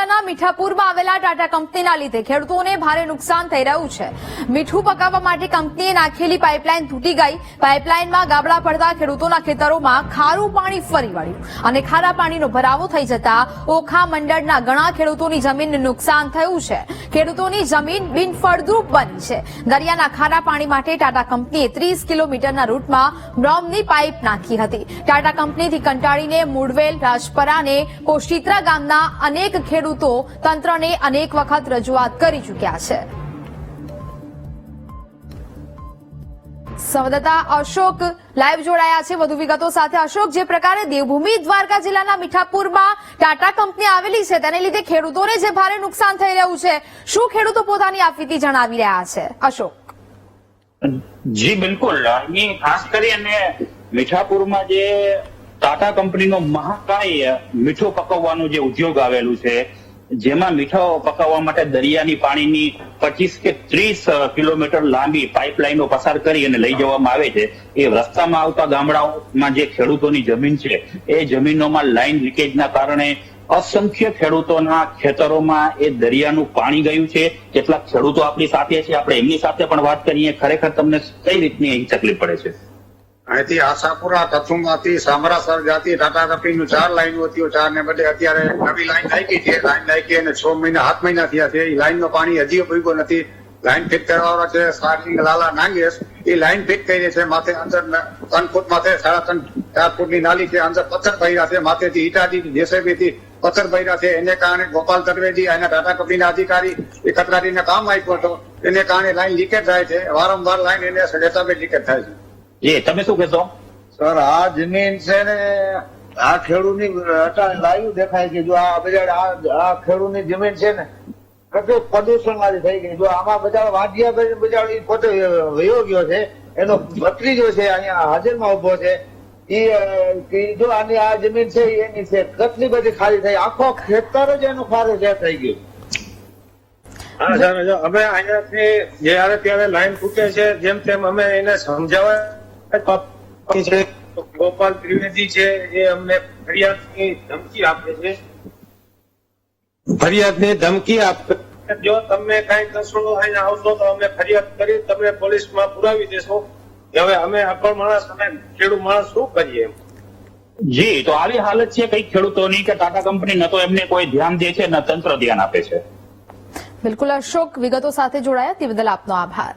જિલ્લાના મીઠાપુરમાં આવેલા ટાટા કંપનીના લીધે ખેડૂતોને ભારે નુકસાન થઈ રહ્યું છે. મીઠું પકાવવા માટે કંપનીએ નાખેલી પાઇપલાઇન તૂટી ગઈ. પાઇપલાઇનમાં ગાબડા પડતા ખેડૂતોના ખેતરોમાં ખારું પાણી ફરી વળ્યું અને ખારા પાણીનો ભરાવો થઈ જતા ઓખા મંડળના ઘણા ખેડૂતોની જમીનને નુકસાન થયું છે. ખેડૂતોની જમીન બિનફળદ્રુપ બની છે. દરિયાના ખારા પાણી માટે ટાટા કંપનીએ ત્રીસ કિલોમીટરના રૂટમાં બ્રોમની પાઇપ નાખી હતી. ટાટા કંપનીથી કંટાળીને મુડવેલ રાજપરા અને કોશિત્રા ગામના અનેક ખેડૂતો તંત્રને અનેક વખત રજૂઆત કરી ચૂક્યા છે. સંવાદદાતા અશોક લાઈવ જોડાયા છે. વધુ વિગતો સાથે અશોક, જે પ્રકારે દેવભૂમિ દ્વારકા જિલ્લાના મીઠાપુરમાં ટાટા કંપની આવેલી છે, તેને લીધે ખેડૂતોને જે ભારે નુકસાન થઈ રહ્યું છે, શું ખેડૂતો પોતાની આફીતી જણાવી રહ્યા છે? અશોક. જી, બિલકુલ. અહીં ખાસ કરીને મીઠાપુરમાં જે ટાટા કંપનીનો મહાકાય મીઠું પકવવાનું જે ઉદ્યોગ આવેલું છે, જેમાં મીઠો પકાવવા માટે દરિયાની પાણીની પચીસ કે ત્રીસ કિલોમીટર લાંબી પાઇપલાઇનો પસાર કરી અને લઈ જવામાં આવે છે. એ રસ્તામાં આવતા ગામડાઓમાં જે ખેડૂતોની જમીન છે, એ જમીનોમાં લાઇન લીકેજના કારણે અસંખ્ય ખેડૂતોના ખેતરોમાં એ દરિયાનું પાણી ગયું છે. કેટલાક ખેડૂતો આપણી સાથે છે. આપણે એમની સાથે પણ વાત કરીએ. ખરેખર તમને કઈ રીતની અહીં તકલીફ પડે છે? અહીંથી આશાપુરા તથુંગાથી સામરાસર જાતી ટાટા નું ચાર લાઈનો હતી. ચાર ને બદલે અત્યારે નવી લાઈન નાખી છે. લાઈન નાખી અને છ મહિના, સાત મહિના થયા છે. એ લાઈનનો પાણી હજી ભૂગ્યો નથી. લાઈન ફિટ કરવાનો છે સ્ટાર્ટિંગ લાલા નાંગેશ. એ લાઈન ફિટ કરી છે. માથે અંદર ત્રણ ફૂટ માથે સાડા ત્રણ, ચાર ફૂટની નાલી છે. અંદર પથ્થર ભર્યા છે. માથેથી ઈટાથી જેસીબી થી પથ્થર ભર્યા છે. એને કારણે ગોપાલ તરવેજી અને ટાટા કંપનીના અધિકારી એ કચરાટીને કામ આપ્યો હતો. એને કારણે લાઈન લીકેજ થાય છે. વારંવાર લાઈન એને લેતા લીકેજ થાય છે. જી તમે શું કહેશો? સર આ જમીન છે ને આ ખેડૂતની અટાણે લાઈવ દેખાય કે જો આ બજાર આ આ ખેડૂતની જમીન છે ને કેટલું પ્રદૂષણ વાળી થઈ ગઈ. જો આમાં બધા વાંધિયા ભાઈ બજાર પોતે વયો ગયો છે. એનો ભત્રીજો છે અહીંયા હાજરમાં ઊભો છે. એ જો આની આ જમીન છે એની છે. કેટલી બધી ખાલી થઈ. આખો ખેતર જ એનું ખારું છે થઈ ગયું. હા સર અમે અહીંયાથી જયારે ત્યારે લાઈન ફૂટે છે જેમ તેમ અમે એને સમજાવવા છે ગોપાલ ત્રિવેદી છે એ અમને ફરિયાદની ધમકી આપે છે. ફરિયાદની ધમકી આપે જો તમે કઈ દસો અહીંયા આવશો તો અમે ફરિયાદ કરી તમને પોલીસમાં પુરાવી દેશો. હવે અમે અપર માણસ અમે ખેડૂત માણસ શું કરીએ જી તો આવી હાલત છે કઈ ખેડૂતોની કે ટાટા કંપની ન તો એમને કોઈ ધ્યાન દે છે ન તંત્ર ધ્યાન આપે છે. બિલકુલ અશોક વિગતો સાથે જોડાયા તે બદલ આપનો આભાર.